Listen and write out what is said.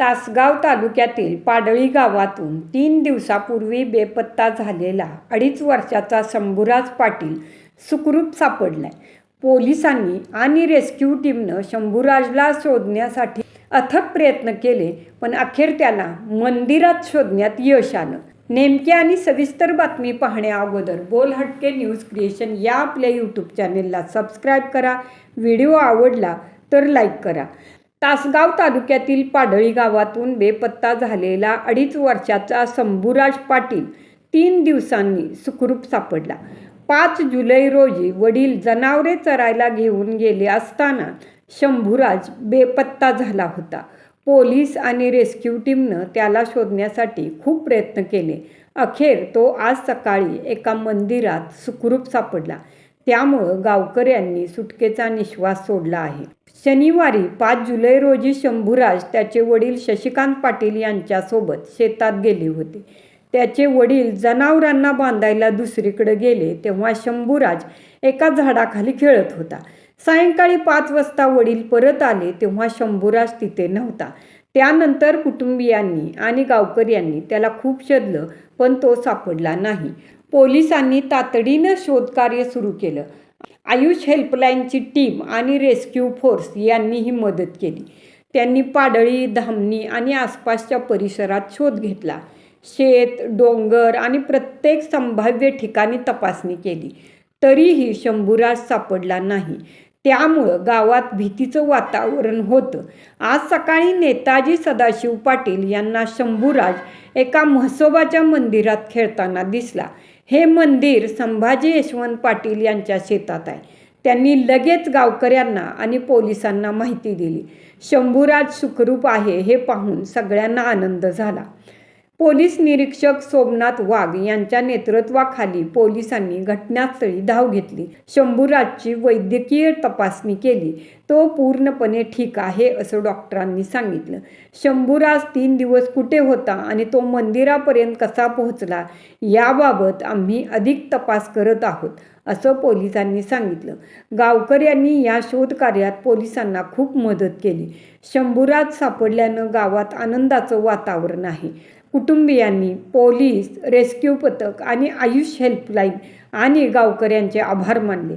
तासगाव तालुक्यातील पाडळी गावातून तीन दिवसापूर्वी बेपत्ता झालेला अडीच वर्षाचा शंभूराज पाटील सुखरूप सापडलाय. पोलिसांनी आणि रेस्क्यू टीमनं शंभूराजला शोधण्यासाठी अथक प्रयत्न केले पण अखेर त्याला मंदिरात शोधण्यात यश आलं. नेमक्या आणि सविस्तर बातमी पाहण्या अगोदर बोल हटके न्यूज क्रिएशन या आपल्या यूट्यूब चॅनेलला सबस्क्राईब करा. व्हिडिओ आवडला तर लाईक करा. तासगाव तालुक्यातील पाडळी गावातून बेपत्ता झालेला अडीच वर्षाचा शंभूराज पाटील तीन दिवसांनी सुखरूप सापडला. पाच जुलै रोजी वडील जनावरे चरायला घेऊन गेले असताना शंभूराज बेपत्ता झाला होता. पोलीस आणि रेस्क्यू टीमनं त्याला शोधण्यासाठी खूप प्रयत्न केले. अखेर तो आज सकाळी एका मंदिरात सुखरूप सापडला. त्यामुळं गावकऱ्यांनी सुटकेचा निश्वास सोडला आहे. शनिवारी पाच जुलै रोजी शंभूराज त्याचे वडील शशिकांत पाटील यांच्यासोबत शेतात गेले होते. त्याचे वडील जनावरांना बांधायला दुसरीकडे गेले तेव्हा शंभूराज एका झाडाखाली खेळत होता. सायंकाळी पाच वाजता वडील परत आले तेव्हा शंभूराज तिथे नव्हता. त्यानंतर कुटुंबियांनी आणि गावकऱ्यांनी त्याला खूप शोधलं पण तो सापडला नाही. पोलिसांनी तातडीनं शोधकार्य सुरू केलं. आयुष हेल्पलाईनची टीम आणि रेस्क्यू फोर्स यांनीही मदत केली. त्यांनी पाडळी धामणी आणि आसपासच्या परिसरात शोध घेतला. शेत डोंगर आणि प्रत्येक संभाव्य ठिकाणी तपासणी केली. तरीही शंभूराज सापडला नाही. त्यामुळं गावात भीतीचं वातावरण होतं. आज सकाळी नेताजी सदाशिव पाटील यांना शंभूराज एका म्हसोबाच्या मंदिरात खेळताना दिसला. हे मंदिर संभाजी यशवंत पाटील यांच्या शेतात आहे. त्यांनी लगेच गावकऱ्यांना आणि पोलिसांना माहिती दिली. शंभूराज सुखरूप आहे हे पाहून सगळ्यांना आनंद झाला. पोलीस निरीक्षक सोमनाथ वाघ यांच्या नेतृत्वाखाली पोलिसांनी घटनास्थळी धाव घेतली. शंभूराजची वैद्यकीय तपासणी केली. तो पूर्णपणे ठीक आहे असं डॉक्टरांनी सांगितलं. शंभूराज तीन दिवस कुठे होता आणि तो मंदिरापर्यंत कसा पोहोचला याबाबत आम्ही अधिक तपास करत आहोत असं पोलिसांनी सांगितलं. गावकऱ्यांनी या शोधकार्यात पोलिसांना खूप मदत केली. शंभूराज सापडल्यानं गावात आनंदाचं वातावरण आहे. कुटुंबियांनी पोलीस रेस्क्यू पथक आणि आयुष हेल्पलाईन आणि गावकऱ्यांचे आभार मानले.